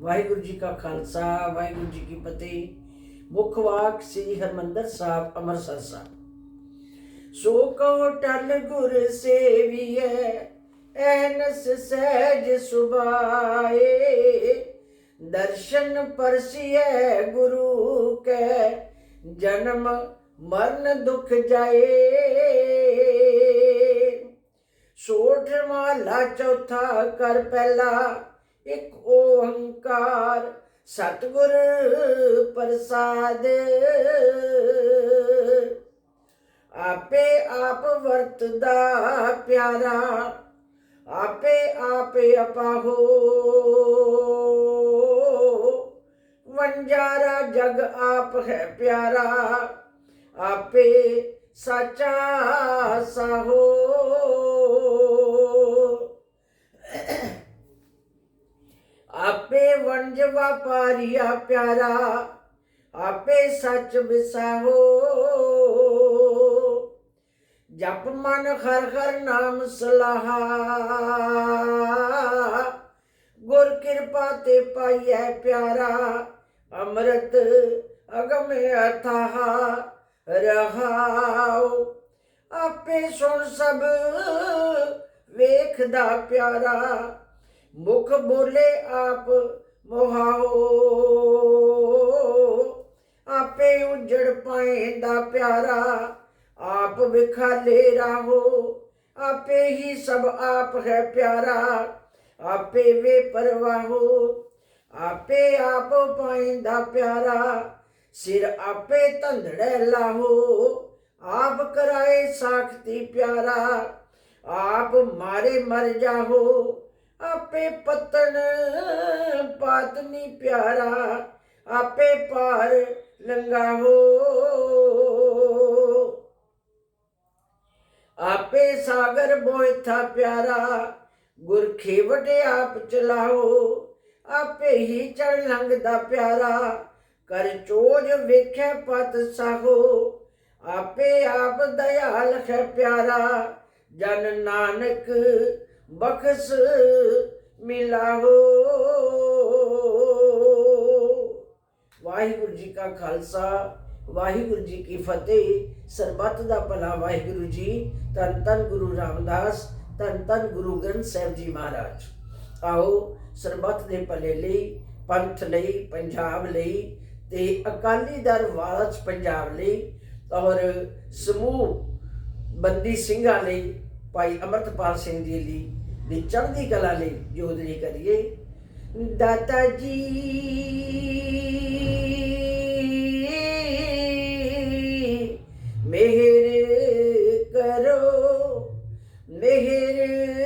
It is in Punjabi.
ਵਾਹਿਗੁਰੂ ਜੀ ਕਾ ਖਾਲਸਾ, ਵਾਹਿਗੁਰੂ ਜੀ ਕੀ ਫਤਿਹ। ਮੁੱਖ ਵਾਕ ਸ੍ਰੀ ਹਰਮੰਦਰ ਸਾਹਿਬ, ਅੰਮ੍ਰਿਤਸਰ ਸਾਹਿਬ। ਸੋ ਕੋ ਟਲ ਗੁਰ ਸੇਵੀਐ, ਐਨਸ ਸਹਿਜ ਸੁਭਾਏ। ਦਰਸ਼ਨ ਪਰਸੀਐ ਗੁਰੂ ਕੈ, ਜਨਮ ਮਰਨ ਦੁਖ ਜਾਏ। ਸੋਠ ਮਾਲਾ ਚੌਥਾ ਕਰ ਪਹਿਲਾ ਇੱਕ ਓੰਕਾਰ ਸਤਿਗੁਰ ਪ੍ਰਸਾਦ। ਆਪੇ ਆਪ ਵਰਤਦਾ ਪਿਆਰਾ, ਆਪੇ ਆਪੇ ਅਪਾਹੋ। ਵੰਜਾਰਾ ਜਗ ਆਪ ਹੈ ਪਿਆਰਾ, ਆਪੇ ਸਚਾ ਸਾਹੋ। ਆਪੇ ਵਣਜ ਵਪਾਰੀਆ ਪਿਆਰਾ, ਆਪੇ ਸੱਚ ਵਿਸਾਹੋ ਜਪ ਮਨ ਹਰ ਹਰ ਨਾਮ ਸਲਾਹਾ, ਗੁਰ ਕਿਰਪਾ ਤੇ ਪਾਈਐ ਪਿਆਰਾ, ਅੰਮ੍ਰਿਤ ਅਗਮ ਅਥਾਹ ਰਹਾਉ। ਆਪੇ ਸੁਣ ਸਭ, ਵੇਖਦਾ ਪਿਆਰਾ ਮੁਖ ਬੋਲੇ ਆਪ ਮੋਹਾਓ। ਆਪੇ ਉਜੜ ਪਾਏਂਦਾ ਪਿਆਰਾ, ਆਪ ਵਿਖਾਲੇ ਰਾਹੋ। ਆਪੇ ਹੀ ਸਭ ਆਪ ਹੈ ਪਿਆਰਾ, ਆਪੇ ਵੇ ਪਰਵਾਹੋ। ਆਪੇ ਆਪ ਪਾਏਂਦਾ ਪਿਆਰਾ, ਸਿਰ ਆਪੇ ਧੰਦੜੇ ਲਾਹੋ। ਆਪ ਕਰਾਏ ਸਾਖਤੀ ਪਿਆਰਾ, ਆਪ ਮਾਰੇ ਮਰ ਜਾਹੋ। ਆਪੇ ਪਤਨ ਪਾਤਨੀ ਪਿਆਰਾ, ਆਪੇ ਪਾਰ ਲੰਗਾਹੋ ਆਪੇ ਸਾਗਰ ਬੋਇਥਾ ਪਿਆਰਾ, ਗੁਰ ਖੇਵਟ ਆਪ ਚਲਾਓ। ਆਪੇ ਹੀ ਚੜ ਲੰਘਦਾ ਪਿਆਰਾ, ਕਰ ਚੋਜ ਵੇਖੈ ਪਤ ਸਾਹੋ। ਆਪੇ ਆਪ ਦਇਆਲ ਹੈ ਪਿਆਰਾ, ਜਨ ਨਾਨਕ ਬਖਸ ਮਿਲਾਹੋ ਵਾਹਿਗੁਰੂ ਜੀ ਕਾ ਖਾਲਸਾ, ਵਾਹਿਗੁਰੂ ਜੀ ਕੀ ਫਤਿਹ। ਸਰਬੱਤ ਦਾ ਭਲਾ ਵਾਹਿਗੁਰੂ ਜੀ ਤਨ ਤਨ ਗੁਰੂ ਰਾਮਦਾਸ ਤਨ ਤਨ ਗੁਰੂ ਗ੍ਰੰਥ ਸਾਹਿਬ ਜੀ ਮਹਾਰਾਜ। ਆਓ ਸਰਬੱਤ ਦੇ ਭਲੇ ਲਈ, ਪੰਥ ਲਈ, ਪੰਜਾਬ ਲਈ ਤੇ ਅਕਾਲੀ ਦਲ ਵਾਰਸ ਪੰਜਾਬ ਲਈ ਔਰ ਸਮੂਹ ਬੰਦੀ ਸਿੰਘਾਂ ਲਈ ਭਾਈ ਅਮਰਤਪਾਲ ਸਿੰਘ ਜੀ ਲਈ ਦੀ ਚੜ੍ਹਦੀ ਕਲਾ ਲਈ ਜੋਦਰੀ ਕਰੀਏ। ਦਾਤਾ ਜੀ, ਮਿਹਰ ਕਰੋ, ਮਿਹਰ